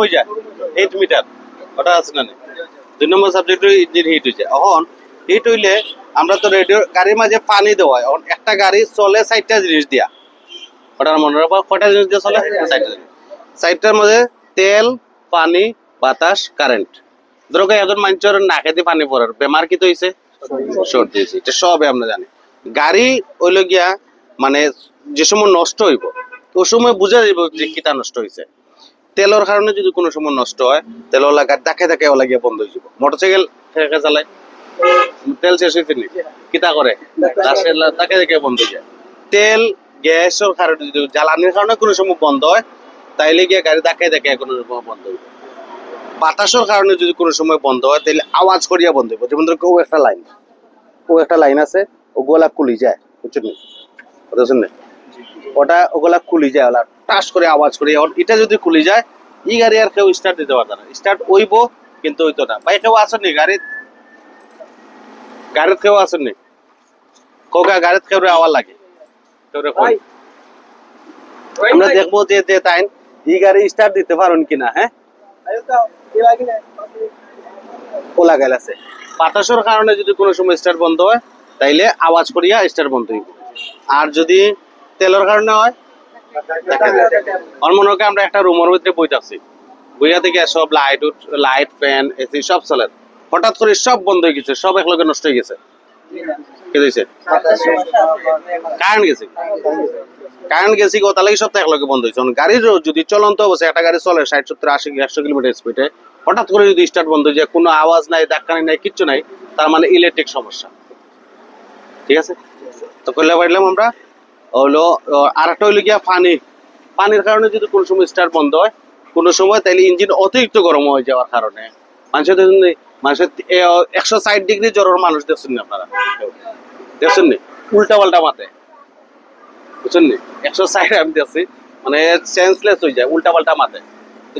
হয়ে যায়। Eight metre ওটা আছে না? দুই নম্বর সাবজেক্ট ইঞ্জিন হিট হয়েছে এখন হিট হইলে আমরা তো রেডিও গাড়ির মাঝে পানি দেওয়া এখন একটা গাড়ি চলে চারটা জিনিস দিয়া। ওটার মনে রাখবা কয়টা জিনিস দিয়ে চলে? চারটা জিনিস চারটার মধ্যে তেল পানি বাতাস কারেন্ট ধরো একজন মানুষের নাকে দিয়ে পানি পড়ার বেমার কি তো হয়েছে সর্দি হয়েছে এটা সবে আমরা জানি। গাড়ি হইল গিয়া মানে যে সময় নষ্ট হইব ওই সময় বুঝা যাইব যে কিতা নষ্ট হয়েছে তেলের কারণে যদি কোনো সময় নষ্ট হয় তেল ওলা গাড়ি দেখে দেখে ওলা গিয়ে বন্ধ হয়ে যাব মোটরসাইকেল ফেঁকে চালায় তেল শেষ হয়েছে নি কিতা করে? তাকে দেখে বন্ধ হয়ে যায়। তেল, গ্যাসের কারণে যদি জ্বালানির কারণে কোনো সময় বন্ধ হয়, তাইলে গিয়ে গাড়ি দেখে দেখে কোনো সময় বন্ধ হইব বাতাসের কারণে যদি কোনো সময় বন্ধ হয় তাহলে আওয়াজ করিয়া বন্ধ হইব। যেমন ধরো ও একটা লাইন। ও একটা লাইন আছে, ও গোলা কুলি যায়। বুঝছেন বুঝছেন না? ওটা ওগুলা খুলি যায় ওলা টাস করে আওয়াজ করে। এটা যদি খুলি যায় ই গাড়ি আর কেউ স্টার্ট দিতে পারবে না। স্টার্ট ওইব কিন্তু হইতো না। ভাই কেউ আসেননি গাড়ি গাড়িতে কেউ আসেননি? কোকা গাড়িতে কেউ আওয়াজ লাগে? কেউ। আমরা দেখব যে যে তাই ই গাড়ি স্টার্ট দিতে পারেন কিনা হ্যাঁ? খোলা গেল আছে বাতাসের কারণে যদি কোনো সময় স্টার্ট বন্ধ হয় তাইলে আওয়াজ করিয়া স্টার্ট বন্ধ হইব। আর যদি তেলের কারণে হয়। মনে হয় আমরা একটা রুমের ভিতরে বইতাছি। বইয়া থেকে সব লাইট লাইট ফ্যান এসি সব চলে। হঠাৎ করে সব বন্ধ হয়ে গেছে, সব একলগে নষ্ট হয়ে গেছে। বন্ধ যদি চলন্ত চলে হঠাৎ যদি বন্ধ যায়, কোনো নাই নাই নাই, তার মানে ইলেকট্রিক সমস্যা। ঠিক আছে? তো কইলে পারলাম আমরা হলো আর একটা হইল গিয়া পানি। পানির কারণে যদি কোনো সময় স্টার্ট বন্ধ হয়, কোনো সময় তাহলে ইঞ্জিন অতিরিক্ত গরম হয়ে যাওয়ার কারণে। মানুষের দেখুন মানুষের একশো ষাট ডিগ্রি জ্বরের মানুষ দেখছেন না আপনারা? দেখছেন নি? উল্টা পাল্টা মাথে বুঝছেন নি? একশো ষাট আমি দেখছি মানে সেন্সলেস হয়ে যায় উল্টা পাল্টা মাথে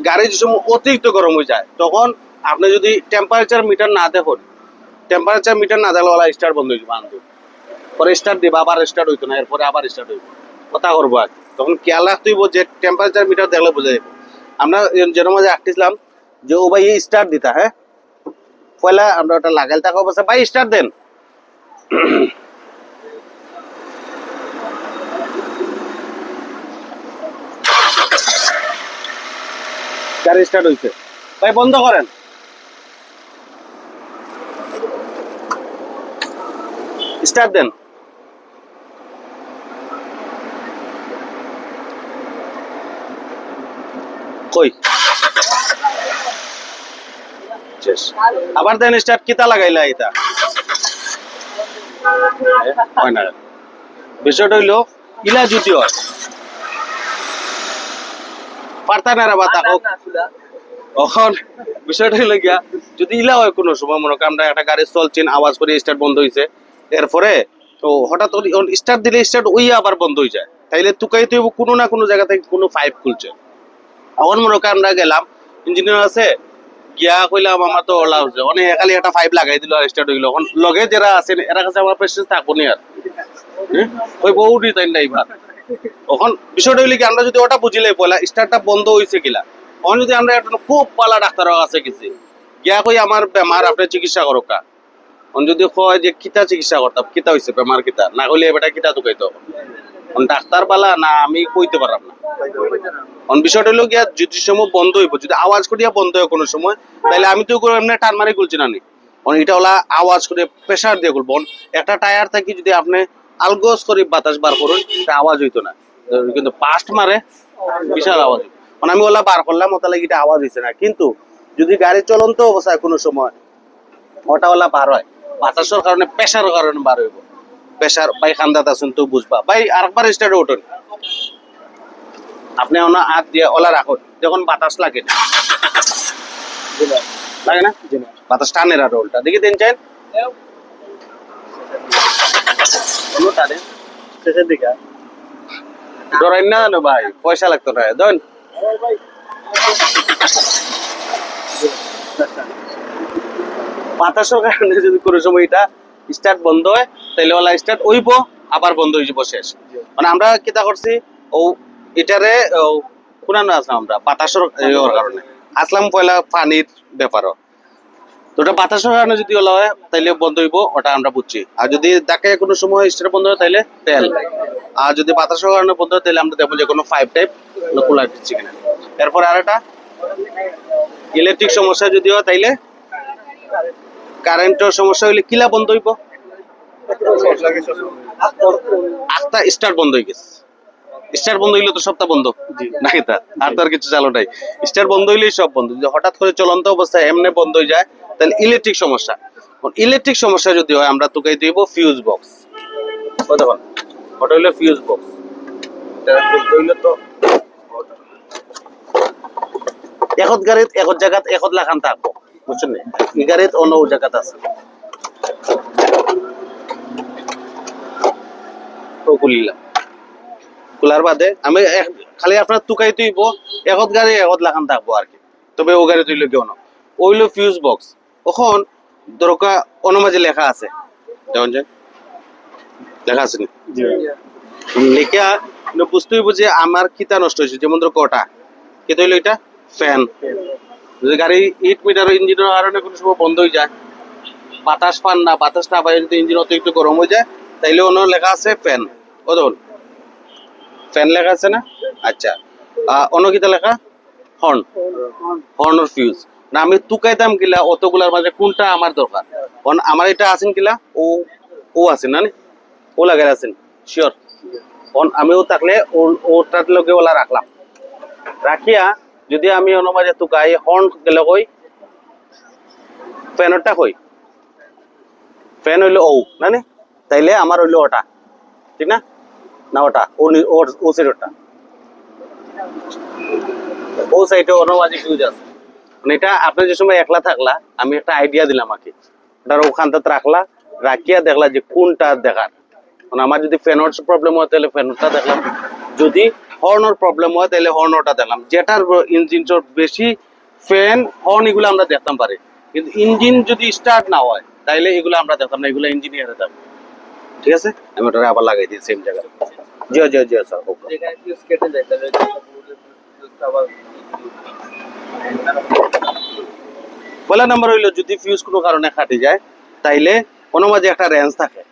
গাড়ি যে সময় অতিরিক্ত গরম হয়ে যায়, তখন আপনি যদি টেম্পারেচার মিটার না দেখুন টেম্পারেচার মিটার না দেখলে ওলা স্টার্ট বন্ধ হয়ে যাবে আন্দোলন পরে স্টার্ট দিবা, আবার স্টার্ট হইতো না, এরপরে আবার স্টার্ট হইব। কথা করব আর তখন খেয়াল রাখতে হইব যে টেম্পারেচার মিটার দেখলে বোঝা যাবে আমরা যেন মাঝে আঁকতেছিলাম যে, ও ভাই স্টার্ট দিতা হ্যাঁ? পয়লা আমরা ওটা লাগাইল থাকা অবস্থা ভাই স্টার্ট দেন। গাড়ি স্টার্ট হইছে? ভাই, বন্ধ করেন। স্টার্ট দেন। কই। আবার দেন স্টার্ট কিতা লাগাইলা এটা হয় না। বিষয়টা হইল, ইলা যদি পারতা না বিষয়টা গিয়া, যদি ইলা হয় কোনো সময়, মনে করেন একটা গাড়ি চলছেন আওয়াজ করে, স্টার্ট বন্ধ হয়েছে এরপরে, তো হঠাৎ স্টার্ট দিলে স্টার্ট ওই আবার বন্ধ হয়ে যায়। তাইলে তুকাই তো কোনো না কোনো জায়গা থেকে কোনো পাইপ খুলছে। এখন মনে করেন আমরা গেলাম ইঞ্জিনিয়ার আছে, গিয়া কইলাম, আমার তো ওলা হচ্ছে অনেক খালি একটা পাইপ লাগাই দিল আর স্টার্ট হইল এখন লগে যারা আছেন, এরা কাছে আমার পেশেন্স থাকব নি আর? ওই বহুটি তাই নাই ভাত এখন বিষয়টা হইলে কি, আমরা যদি ওটা বুঝিলে পয়লা স্টার্টটা বন্ধ হয়েছে কিলা। এখন যদি আমরা একটা খুব পালা ডাক্তার আছে গেছি, গিয়া কই আমার বেমার, আপনি চিকিৎসা করো কা। এখন যদি কয় যে, কিতা চিকিৎসা করতাম? কিতা হয়েছে বেমার কিতা? না হইলে এবারটা কিতা এখন ডাক্তার পালা না আমি কইতে পারলাম না। এখন বিষয়টা হলো গিয়া যদি সময় বন্ধ হইব, যদি আওয়াজ করিয়া বন্ধ হয় কোনো সময় তাহলে আমি তো এমনি টান মারি খুলছি না নি। এটা হলা আওয়াজ করে প্রেশার দিয়ে খুলবো একটা টায়ার থাকি যদি আপনি আলগোস করে বাতাস বার করুন এটা আওয়াজ হইতো না। কিন্তু পাস্ট মারে, বিশাল আওয়াজ। এখন আমি ওলা বার করলাম ওটা লাগে এটা আওয়াজ হইছে না। কিন্তু যদি গাড়ি চলন্ত অবস্থায় কোনো সময়, ওটা ওলা বার হয়। বাতাসের কারণে প্রেশারের কারণে বার হইব। প্রেশার বাই খান্দাত আছেন তো বুঝবা। ভাই, আরেকবার স্টার্টে উঠুন। আপনি ওনা হাত দিয়ে ওলা রাখুন। যখন বাতাস লাগে না। লাগে না? বাতাস টানের আর ওলটা দেখি দিন চাই কোনো টানে? না জানো ভাই, পয়সা লাগতো না। দেন বাতাসের কারণে যদি কোনো সময় এটা স্টার্ট বন্ধ হয় তাহলে ওলা স্টার্ট ওইব আবার বন্ধ হয়ে যাব শেষ। মানে আমরা কিতা করছি ও এটারে কুনানো আছে আমরা বাতাসের ইয়ের কারণে। আসলাম পয়লা পানির ব্যাপারও। তো ওটা বাতাসের কারণে যদি ওলা হয় তাইলে বন্ধ হইব ওটা আমরা বুঝছি। আর যদি দেখে কোনো সময় স্টার বন্ধ হয় তাইলে তেল। আর যদি বাতাসের কারণে বন্ধ হয় তাহলে আমরা দেখব যে কোনো ফাইভ টাইপ কুলার দিচ্ছি কিনা। এরপর আর একটা ইলেকট্রিক সমস্যা যদি হয় তাইলে কারেন্টের সমস্যা হইলে কিলা বন্ধ হইব? আটটা স্টার বন্ধ হয়ে গেছে। স্টার বন্ধ হইলে তো সবটা বন্ধ। নাকি তা আর তো আর কিছু চালু নাই। স্টার বন্ধ হইলেই সব বন্ধ। যদি হঠাৎ করে চলন্ত অবস্থায় এমনি বন্ধ হয়ে যায় তাহলে ইলেকট্রিক সমস্যা। ইলেকট্রিক সমস্যা যদি হয় আমরা তোকে দিব ফিউজ বক্স দেখুন ওটা হইল ফিউজ বক্স তো একত গাড়িত একত জায়গাত একত লাখান থাকব। বুঝছেন গাড়িত অন্য জায়গাত আছে। তো খুলিলাম খোলার বাদে আমি খালি আপনার তুকাই তুইব একত গাড়ি লাখান থাকব আর কি। তবে ও গাড়ি তুইলে কেউ না? ওইলো ফিউজ বক্স ওখন দরকা অনুমাজি লেখা আছে। যেমন যে? লেখা আছে লেখা বুঝতে হইব যে আমার কিতা নষ্ট হয়েছে যেমন ধরো কটা। কেতো হইল এটা? ফ্যান। যদি গাড়ি ইট মিটার ইঞ্জিনের কারণে কোনো সময় বন্ধ হয়ে যায় বাতাস পান না বাতাস না পাই যদি ইঞ্জিন অতিরিক্ত গরম হয়ে যায় তাইলে অন্য লেখা আছে ফ্যান। ও দেখুন ফ্যান লেখা আছে না? আচ্ছা। অন্য কিতা লেখা? হর্ন। হর্নর ফিউজ না, আমি তুকাইতাম কিলা অতগুলার মাঝে কোনটা আমার দরকার। আমার এটা আছেন কিলা? ও ও আছে না ও লাগাই আছেন। শিওর আমিও থাকলে ও- ওটার লগে ওলা রাখলাম। রাখিয়া যদি আমি অন্য মাঝে তুকাই, হর্ন গেলে কই? ফ্যানরটা কই? ফ্যান হইল ও না? তাইলে আমার হইল ওটা। ঠিক না? না, ওটা ও নি- ওর- ও সাইডে আছে। মানে এটা যে সময় একলা থাকলা, আমি একটা আইডিয়া দিলাম ওটার ওখানটাতে রাখলা, রাখিয়া দেখলা যে কোনটা দেখার। মানে আমার যদি ফ্যানোর প্রবলেম হয়, তাহলে ফ্যানোরটা দেখলাম। যদি হর্নর প্রবলেম হয়, তাহলে হর্নরটা দেখলাম। যেটার ইঞ্জিনটার বেশি ফ্যান হর্ন এগুলো আমরা দেখতাম পারি। কিন্তু ইঞ্জিন যদি স্টার্ট না হয়, তাহলে এগুলো আমরা দেখতাম না, এগুলো ইঞ্জিনিয়ারে ঠিক আছে? আমি ওটা আবার লাগাই দিই সেম জায়গায়। জি জি জি স্যার ওকে পয়লা নাম্বার হইল, যদি ফিউজ কোনো কারণে ফাটে যায়, তাইলে কোনো মাঝে একটা রেঞ্জ থাকে।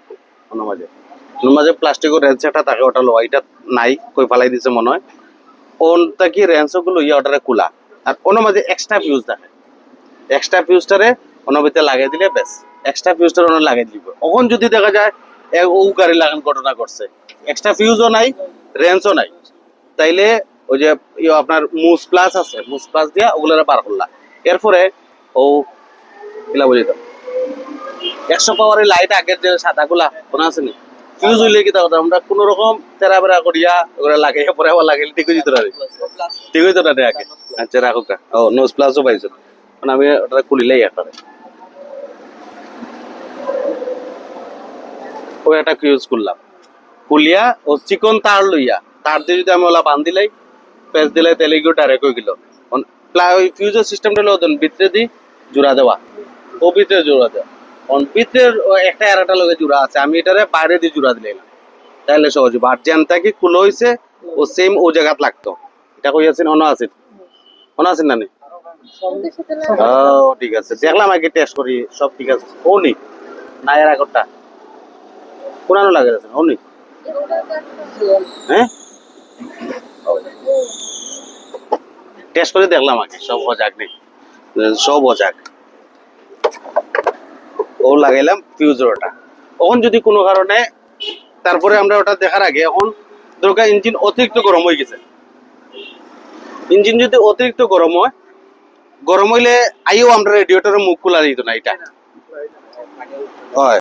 কোনো মাঝে। কোনো মাঝে প্লাস্টিকের রেঞ্জ একটা থাকে, ওটা লো, এটা নাই, কই ফালাই দিছে মনে হয়। ওনটা কি রেঞ্জগুলো ইয়ে ওটারে খোলা আর কোনো মাঝে এক্সট্রা ফিউজ থাকে। এক্সট্রা ফিউজটারে কোনো ভিতরে লাগাই দিলে বেশ এক্সট্রা ফিউজটার ওনার লাগাই দিব। ওখন যদি দেখা যায় ও গাড়ি ঘটনা করছে এক্সট্রা ফিউজও নাই রেঞ্জও নাই। তাইলে ওই যে আপনার মুস প্লাস আছে মুস প্লাস দিয়া বার করলা। এরপরে ও বলি তো, একশো পাওয়ারের লাইট আগের যে সাদা গুলা মনে আছে নি? ফিউজ হইলে কি তাহলে আমরা কোন রকম বেড়া করিয়া ওগুলা লাগাইয়া পরে আবার লাগাইলে ঠিক যেত না। ঠিক হইতো না আগে। আচ্ছা ও নোজ প্লাসও পাইছো। মানে আমি ওটা খুলিলেই একটা। ও একটা ইউজ করলাম। খুলিয়া ও চিকন তার লইয়া তার দিয়ে যদি আমি ওলা বান্ধিলাই পেঁচ দিলাই তাহলে এগুলো ডাইরেক্ট হয়ে গেল। ওই ফিউজের সিস্টেমটা হলো ওদের ভিতরে দি জোড়া দেওয়া। ও ভিতরে জোড়া দেওয়া। অন ভিতরের একটা আর একটা জোড়া আছে আমি এটারে বাইরে দিয়ে জোড়া দিলাম। তাহলে সহজ আর কুলো হয়েছে ও সেম ও জায়গাত লাগতো। এটা কই আছেন অন আছে? অন আছেন না নি ও ঠিক আছে। দেখলাম আগে টেস্ট করি সব ঠিক আছে। ও নি। না এর আগরটা। কোনানো লাগে নি হ্যাঁ? টেস্ট করে দেখলাম আগে, সব অজাক নেই। সব অজাক ও লাগাইলাম ফিউজের ওটা তখন যদি কোনো কারণে তারপরে আমরা ওটা দেখার আগে, এখন দরকার ইঞ্জিন অতিরিক্ত গরম হয়ে গেছে। ইঞ্জিন যদি অতিরিক্ত গরম হয়, গরম হইলে আইও আমরা রেডিয়েটরের মুখ খোলা দিত না এটা। হয়।